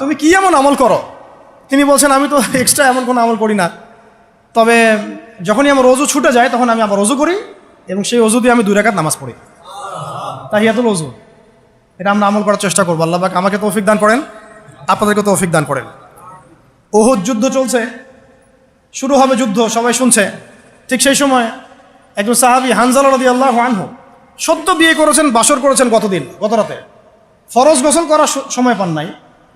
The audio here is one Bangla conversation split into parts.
তুমি কি এমন আমল করো? তিনি বলছেন, আমি তো এক্সট্রা এমন কোনো আমল করি না। তবে যখনই আমার অজু ছুটে যায়, তখন আমি আবার অজু করি এবং সেই অজু দিয়ে আমি দুই রাকাত নামাজ পড়ি। তাহিয়াতুল অজু। এটা আমরা আমল করার চেষ্টা করব। আল্লাহ আমাকে তৌফিক দান করেন, আপনাদেরকে তৌফিক দান করেন। ওহুদ যুদ্ধ চলছে। শুরু হবে যুদ্ধ, সবাই শুনছে। ঠিক সেই সময় একজন সাহাবি হানজাল রদি আল্লাহ আনহু সদ্য বিয়ে করেছেন, বাসর করেছেন গতদিন গত রাতে ফরজ গোসল করার সময় পান নাই।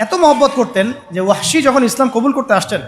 এত মহব্বত করতেন যে ওয়াহশি যখন ইসলাম কবুল করতে আসছেন